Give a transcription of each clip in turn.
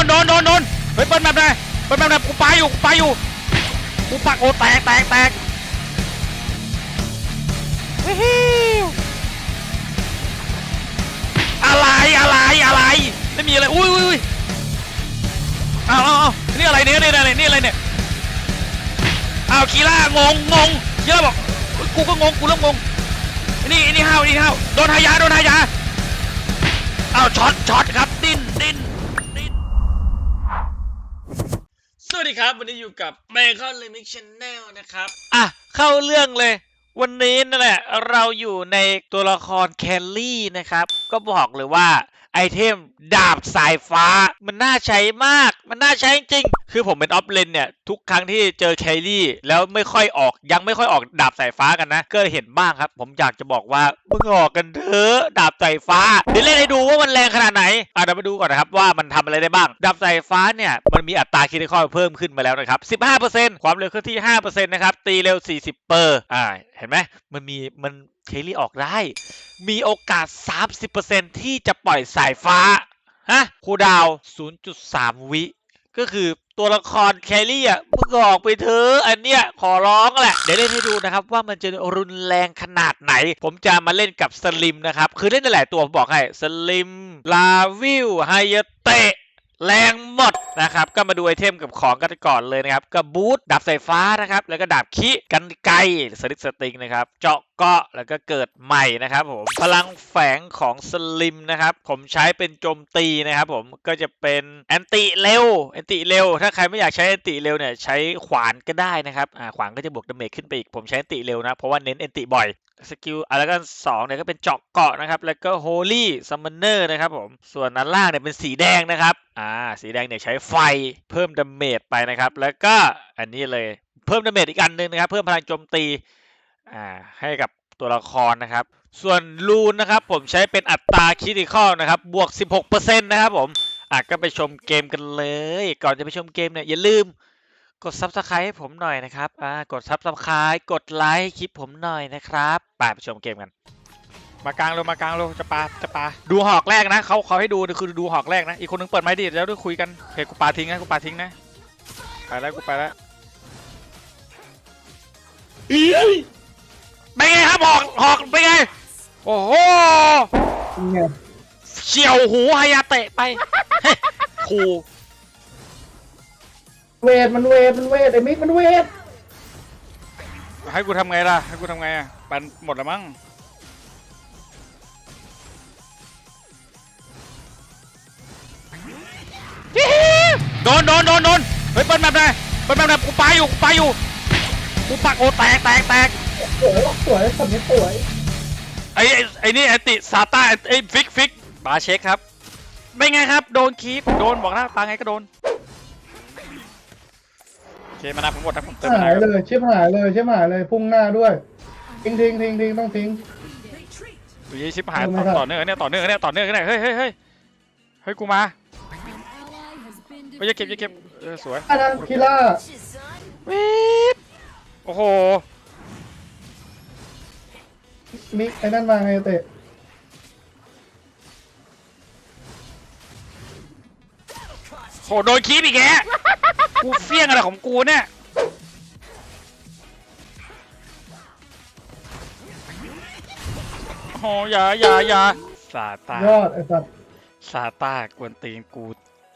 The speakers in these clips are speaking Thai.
นโดนโดนโดนเฮ้ยเปิ้ลแบบไหนเปิ้ลแบบไหนกูไปอยู่กูไปอยู่กูปักโอ้แตกแตกแตกวิฮิวอะไรอะไรอะไรไม่มีอะไรอุ้ยอุ้ยอุ้ยเอาเอาเอานี่อะไรเนี่ยนี่อะไรนี่อะไรเนี่ยอ้าวคีล่างงงงคีล่าบอกเฮ้ยกูก็งงกูเริ่มงงไอ้นี่ไอ้นี่ห้าวไอ้นี่ห้าวโดนหายาโดนหายาอ้าวช็อตช็อตครับดิ้นดิ้นดิ้น ส วัสดีครับวันนี้อยู่กับ Bacon Remix Channel นะครับ อะ เข้าเรื่องเลย วันนี้นั่นแหละ เราอยู่ในตัวละครแคลลี่นะครับ ก็บอกเลยว่า ไอเทมดาบสายฟ้า มันน่าใช้มาก มันน่าใช้จริงๆคือผมเป็นออฟเลนเนี่ย ทุกครั้งที่เจอแคลลี่แล้วไม่ค่อยออกยังไม่ค่อยออกดาบสายฟ้ากันนะ ก็เห็นบ้างครับ ผมอยากจะบอกว่ามึงออกกันเถอะดาบสายฟ้า เดี๋ยวเล่นให้ดูว่ามันแรงขนาดไหนอะเดี๋ยวมาดูก่อนนะครับว่ามันทำอะไรได้บ้าง ดาบสายฟ้าเนี่ยมันมีอัตราคิดข้อเพิ่มขึ้นมาแล้วนะครับ 15%ความเร็วเคลื่อนที่ 5%นะครับตีเร็ว 40 เปอร์อ่าเห็นไหมมันมีมัน เคลี่ออกได้ มีโอกาส 30%ที่จะปล่อยสายฟ้า ฮะคูดาว 0.3 วิ ก็คือตัวละครแคลรี่อะมึงออกไปเถอะอันเนี้ยขอร้องแหละ เดี๋ยวเล่นให้ดูนะครับว่ามันจะรุนแรงขนาดไหน ผมจะมาเล่นกับสลิมนะครับ คือเล่นหลายตัวผมบอกให้สลิม ลาวิลไฮยเตะแรงหมดนะครับ ก็มาดูไอเทมกับของกันก่อนเลยนะครับ ก็บูทดาบสายฟ้านะครับ แล้วก็ดาบคิกันไกสลิกสติงนะครับ เจาะ เกาะแล้วก็เกิดใหม่นะครับผมพลังแฝงของสลิมนะครับผมใช้เป็นโจมตีนะครับผมก็จะเป็นแอนติเร็วแอนติเร็วถ้าใครไม่อยากใช้แอนติเร็วเนี่ยใช้ขวานก็ได้นะครับอ่าขวานก็จะบวกดาเมจขึ้นไปอีกผมใช้แอนติเร็วนะเพราะว่าเน้นแอนติบ่อยสกิลอะแล้วก็สองเนี่ยก็เป็นเจาะเกาะนะครับแล้วก็โฮลี่ซัมมอนเนอร์นะครับผมส่วนนั้นล่างเนี่ยเป็นสีแดงนะครับอ่าสีแดงเนี่ยใช้ไฟเพิ่มดาเมจไปนะครับแล้วก็อันนี้เลยเพิ่มดาเมจอีกอันหนึงนะครับเพิ่มพลังโจมตี อ่าให้กับตัวละครนะครับ ส่วนลูนนะครับผมใช้เป็นอัตราคิติคอลนะครับ บวก 16%นะครับผมอะก็ไปชมเกมกันเลย ก่อนจะไปชมเกมเนี่ยอย่าลืมกด subscribe ให้ผมหน่อยนะครับอ่ากด subscribe กดไลค์คลิปผมหน่อยนะครับไปไปชมเกมกัน มากลางลงมากลางลงจะปาจะปาดูหอกแรกนะเขาเขาให้ดูคือดูหอกแรกนะ อีกคนนึงเปิดไม้ดีแล้วด้วยคุยกันเคกูปาทิ้งนะกูปาทิ้งนะไปแล้วกูไปแล้ว เป็นไงครับหอกหอกเป็นไง โอ้โหเนี่ยเฉียวหูฮายาเตะไปเฮ้ยครูเวทมันเวทมันเวทไอ้มิกมันเวทให้กูทำไงล่ะ ให้กูทำไงอะปันหมดแล้วมั้ง โดนโดนโดนโดนเฮ้ยเปิ้ลแบบไหนเปิ้ลแบบไหนกูไปอยู่กูไปอยู่กูปักโอ้แตกแตกแตก สวยสวยคนนี้สวยไอ้ไอ้ไอ้นี่ไอ้ติซาต้าไอ้ฟิกฟิกบาเช็คครับ ไม่ไงครับ โดนคีปโดนบอกนะปาไงก็โดน โอเคมานะผมหมดนะผมเติมมาหายนะเลยชิบหายเลยชิบหายเลยพุ่งหน้าด้วย ทิ้งทิ้งทิ้งทิ้งต้องทิ้ง ตัวยี่ชิบหายเออไม่ต่อได้ต่อเนื่องเนี่ยต่อเนื่องเนี่ยต่อเนื่องเนี่ยเฮ้ยเฮ้ยเฮ้ยเฮ้ยกูมาเฮ้ยอย่าเก็บอย่าเก็บเออสวยอันนั้นคิล่าวิบโอ้โห มิกไอ้นั่นมาไงเตะโหโดนคีบอีกแกกูเฟี้ยงอะไรของกูเนี่ยโอ้อย่าอย่าอย่าซาตา ยอดไอ้สัตว์ซาต้ากวนตีนกู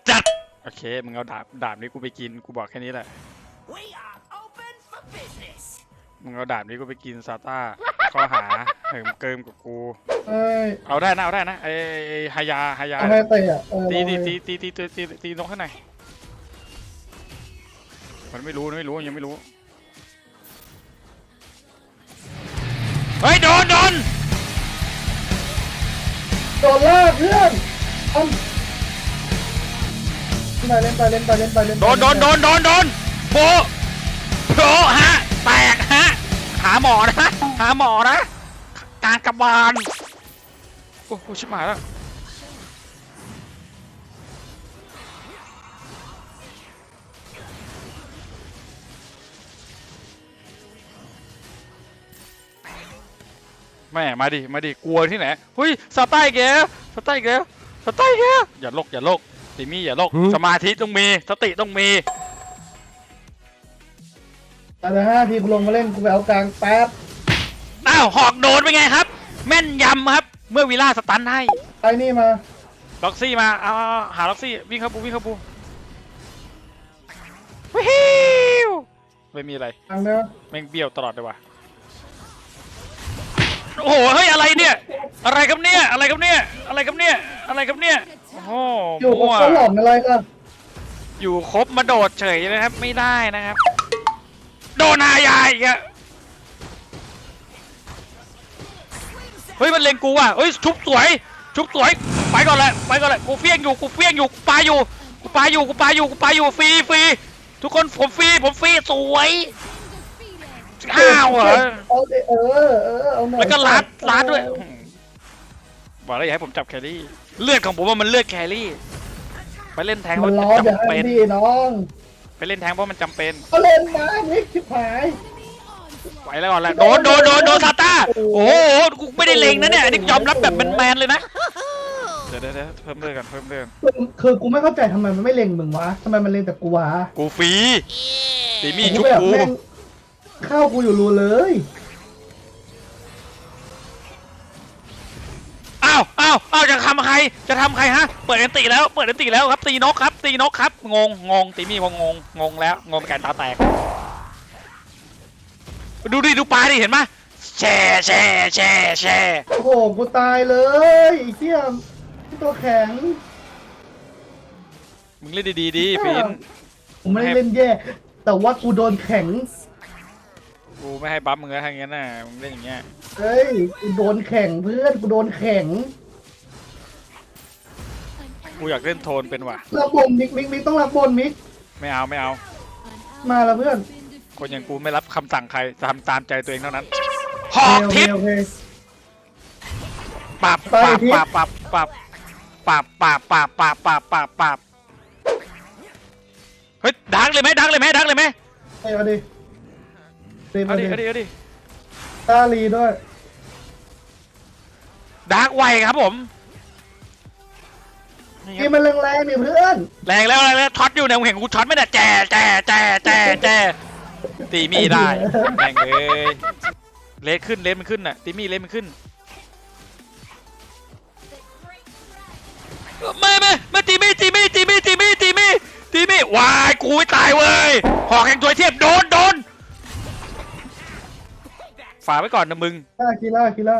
จัด โอเค มึงเอาดาบดาบนี้กูไปกินกูบอกแค่นี้แหละ We are open for business. มึงเอาดาบนี้กูไปกินซาต้า ข้อหาเหิมเกิมกับกู เอ้ยเอาได้นะเอาได้นะไอ้ไอ้ไอ้ฮายาฮายาเอาให้เตะอะเออตีลองตีเลยตีตีตีตีตีตีนกให้หน่อยมันไม่รู้มันไม่รู้ยังไม่รู้ เฮ้ย โดนโดนโดนลากเพื่อนทำเล่นไปเล่นไปเล่นไปเล่นไปเล่นไปโดนโดนโดนโดนโดนโบะโบะฮะ แตกฮะ หาหมอนะ หาหมอนะการกระบาลโอ้โหชิบหายแล้วแม่มาดิ มาดิ กลัวที่ไหนเฮ้ยสไตล์แกสไตล์แกสไตล์แกอย่าลกอย่าลกติมี่อย่าโลกสมาธิต้องมี สติต้องมีแต่ละห้าทีกูลงมาเล่นกูไปเอากลางแป๊บอ้าวหอกโดนเป็นไงครับ แม่นยำครับ เมื่อวิล่าสตันให้ไอ้นี่มาล็อกซี่มาเอาเอาเอาหาล็อกซี่วิ่งเข้าปูวิ่งเข้าปูวิวไม่มีอะไรทางเนี้ยแม่งเบี้ยวตลอดเลยว่ะโอ้โหเฮ้ยอะไรเนี่ย อะไรครับเนี่ยอะไรครับเนี่ยอะไรครับเนี่ยอะไรครับเนี่ยโอ้โหอยู่กับมั่วเขาหลอนอะไรกันอยู่ครบมาโดดเฉยนะครับไม่ได้นะครับ โดนอายายอีกอะ เฮ้ยมันเล็งกูว่ะเฮ้ยชุบสวย ชุบสวย ไปก่อนเลยไปก่อนเลยกูเฟี้ยงอยู่กูเฟี้ยงอยู่กูปาอยู่กูปาอยู่กูปาอยู่กูปาอยู่ฟรีฟรีทุกคนผมฟรีผมฟรีสวยห้าวเหรอเอาดิเออเออเอาหน่อยแล้วก็ลัดลัดด้วยอื้อหือบอกแล้วอย่าให้ผมจับแครี่เลือดของผมว่ามันเลือดแครี่ ไปเล่นแทงเพมันราะล้อมันอย่าจำให้เป็น ดีน้องไปเล่นแทงเพราะมันจำเป็นเขาเล่นมานิกชิบหาย ไปแล้วก่อนแหละโดนโดนโดนโดนซาต้าโอ้โหกูไม่ได้เล็งนะเนี่ยอันนี้ยอมรับแบบแมนๆเลยนะเดี๋ยวเดี๋ยวเดี๋ยวเพิ่มเลือดกันเพิ่มเลือดคือคือกูไม่เข้าใจทำไมมันไม่เล็งมึงวะทำไมมันเล็งแต่กูวะกูฟรีตีมี่กูชุบแบบกูแม่งเข้ากูอยู่รูเลยอ้าวอ้าวอ้าวจะทำใครจะทำใครฮะเปิดอันติแล้วเปิดอันติแล้วครับตีนกครับตีนกครับงงงงตีมี่งงงงงแล้วงงเป็นการตาแตก ดูดิดูปลาดิเห็นไหมแช่แช่แช่แช่โอ้โหกูตายเลยไอ้เหี้ยตัวแข็งมึงเล่นดีๆดีฟินผมไม่ได้เล่นแย่ แต่ว่ากูโดนแข็ง กูไม่ให้บัฟมึงแล้วทางนั้นน่ะมึงเล่นอย่างเงี้ยเฮ้ยกูโดนแข่งเพื่อนกูโดนแข่งกูอยากเล่นโทนเป็นว่ะรับบนมิกมิกมิกต้องรับบนมิกไม่เอาไม่เอา มาแล้วเพื่อน คนอย่างกูไม่รับคำสั่งใครทำตามใจตัวเองเท่านั้นหโออกเคทิศโอเค ปับไปปับทิศปับปับปับปับปับปับปับปับปับปับเฮ้ยดังเลยไหมดังเลยไหมดังเลยไหมเอาเอาดิดีเอามาดิดิเอาดิเอาดิตาลีด้วย ดักไวครับผมนี่คนี่รับมันแรงๆนี่เพื่อน แรงแล้วแรงแล้วช็อตอยู่เนี่ยมึงเห็นกูช็อตไหมเนี่ยแจ่แจ่แจ่แจ่แจ่ ตีมีได้ แม่งเลยเลสขึ้นเลสมันขึ้นน่ะตีมีเลสมันขึ้นไม่ไม่ไม่ตีมีตีมีตีมีตีมีตีมีตีมีวายกูไม่ตายเว้ยหอกแห่งตัวเทียบโดนโดนฝากไว้ก่อนนะมึงล่าคีล่าคีล่า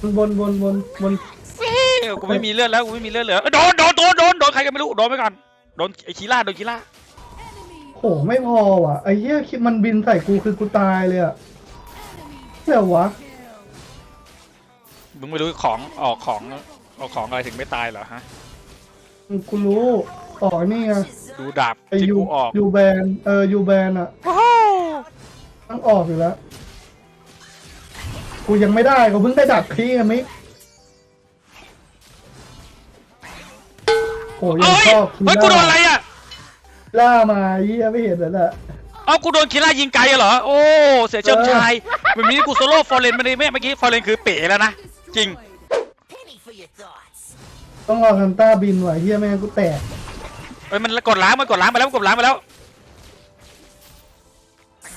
บนบนบนบนบนเฮ้ยกูไม่มีเลือดแล้วกูไม่มีเลือดเหลือโดนโดนโดนโดนโดนใครก็ไม่รู้โดนไปก่อนโดนไอ้คีล่าโดนคีล่า โหไม่พอว่ะไอ้เหี้ยคิดมันบินใส่กูคือกูตายเลยอะเดี๋ยววะมึงไม่รู้ของออกของออกของอะไรถึงไม่ตายเหรอฮะกูรู้อ๋อนี่ไงดูดาบไอ้ที่ยูกูออกยูแบนเออยูแบนอะว้าวต้องออกอยู่แล้ว กูยังไม่ได้กูเพิ่งได้ดับคีกันมิกโอ้ยังเอ้ยชอบคีเฮ้ยกูโดนอะไรอะ ล่ามาเยี่ยไม่เห็นแล้วน่ะเอากูโดนคีล่ายิงไกลเหรอ โอ้ เสียเชิงชายแบบนี้กูโซโล่ฟอร์เรนมาเลยแม่เมื่อกี้ฟอร์เรนคือเป๋แล้วนะ จริง Penny for your thoughts. ต้องรอซันต้าบินว่ะเยี่ยไม่งั้นกูแตกเอ้ยมันกดล้างมันกดล้างไปแล้วมันกดล้างไปแล้ว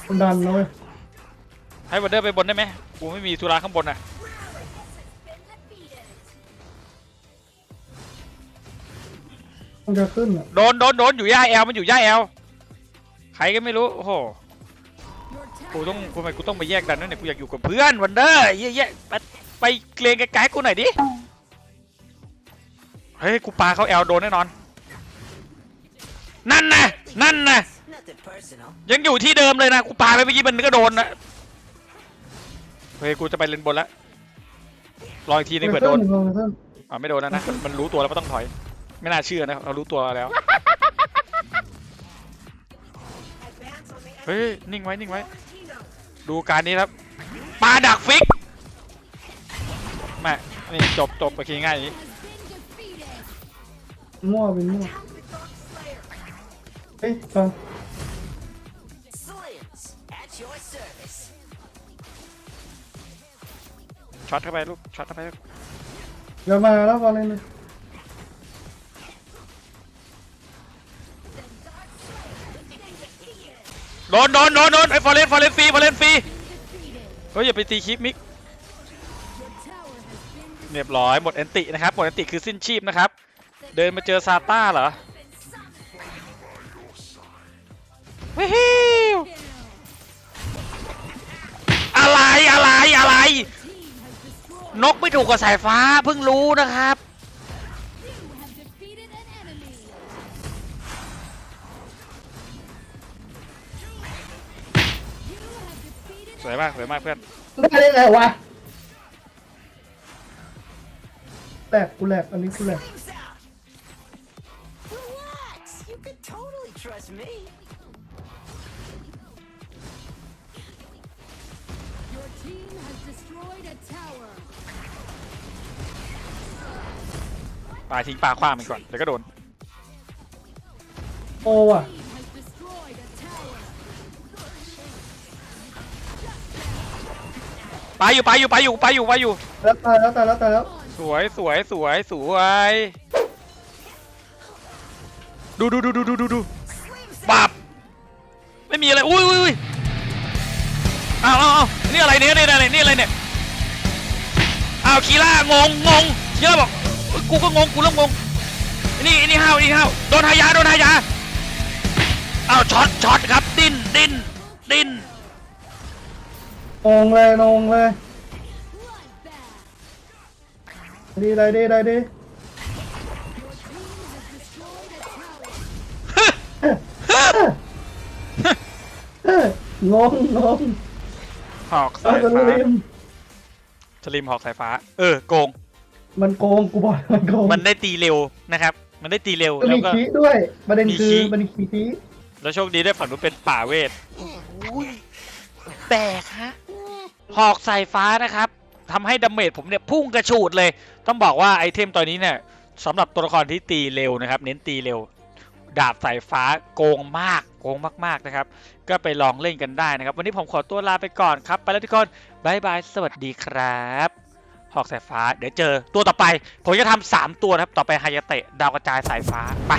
มันดันนะเว้ยให้วันเดอร์ไปบนได้ไหมกูไม่มีธุระข้างบนอะ มันจะขึ้นอะโดนโดนโดนอยู่ย่าแอลมันอยู่ย่าแอลใครก็ไม่รู้โอ้โหกูต้องกูทำไมกูต้องไปแยกดันนั่นเนี่ยกูอยากอยู่กับเพื่อนวันเดอร์เย้ยๆไปไปเกรงไกลๆกูหน่อยดิเฮ้ยกูปาเขาแอลโดนแน่นอน นั่นนะนั่นนะ Nothing personal. ยังอยู่ที่เดิมเลยนะกูปาไปเมื่อกี้มันก็โดนนะเฮ้ยกูจะไปเลนบนแล้วรออีกทีนึงเผื่อโดนเพิ่มเพิ่มอ่าไม่โดนแล้วนะมันมันรู้ตัวแล้วว่าต้องถอย ไม่น่าเชื่อนะเรารู้ตัวแล้ว เฮ้ย นิ่งไว้ นิ่งไว้ ดูการนี้ครับปลาดักฟิกแม่นี่จบจบไปทีง่ายอย่างนี้มั่วเป็นมั่วเฮ้ยตอน Slims, at your service. ช็อตเข้าไปลูก ช็อตเข้าไปลูกเดี๋ยวมาแล้วก่อนเลยนะ ดนโดนโดนโดนไอ้ฟอร์เรนฟอร์เรนฟรีฟอร์เรนฟรีเฮ้ยอย่าไปตีคลิปมิกเรียบร้อยหมดแอนตินะครับหมดแอนติคือสิ้นชีพนะครับ เดินมาเจอซาต้าเหรอวิฮิวอะไรอะไรอะไร นกไม่ถูกกับสายฟ้าเพิ่งรู้นะครับ สวยมากสวยมากเพื่อนได้ได้ไงวะแหลกกูแหลกอันนี้กูแหลก Things out. Relax. You can totally trust me. Your team has destroyed a tower. ปลาทิ้งปลาคว้างมันก่อนเดี๋ยวก็โดนโอว่ะ Team ปลาอยู่ปลาอยู่ปลาอยู่ปลาอยู่ปลาอยู่ แล้วตายแล้วตายแล้วตายแล้วสวยสวยสวยสวย ดูดูดูดูดูดูดูปับไม่มีอะไรอุ้ยอุ้ยอุ้ยอ้าวอ้าวอ้าวนี่อะไรเนี่ยนี่อะไรนี่อะไรเนี่ยอ้าวคีล่างงงงคีล่าบอกเฮ้ยกูก็งงกูเริ่มงงไอ้นี่ไอ้นี่ห้าวไอ้นี่ห้าวโดนหายาโดนหายาอ้าวช็อตช็อตครับดิ้นดิ้นดิ้น งงเลยงงเลย Bloodbath. ดีได้ดีได้ดี Your team has destroyed a tower. เอ้ยงงงงหอกเอาสายสฟ้าลิมสลิมหอกสายฟ้า เออโกง มันโกงกูบอกมันโกงมันได้ตีเร็วนะครับ มันได้ตีเร็วก็แล้มีวก็คีด้วยประเด็นมีคือคีมันมีคีแล้วโชคดีได้วยฝั่งนู้นเป็นป่าเวทแตกฮะ หอกสายฟ้านะครับทำให้ดาเมจผมเนี่ยพุ่งกระฉูดเลย ต้องบอกว่าไอเทมตัวนี้เนี่ยสำหรับตัวละครที่ตีเร็วนะครับ เน้นตีเร็ว ดาบสายฟ้าโกงมาก โกงมากๆนะครับ ก็ไปลองเล่นกันได้นะครับ วันนี้ผมขอตัวลาไปก่อนครับ ไปแล้วทุกคนบายบาย สวัสดีครับหอกสายฟ้า เดี๋ยวเจอตัวต่อไป ผมจะทำสามตัวนะครับ ต่อไปไฮยาเตะ ดาวกระจายสายฟ้า ไป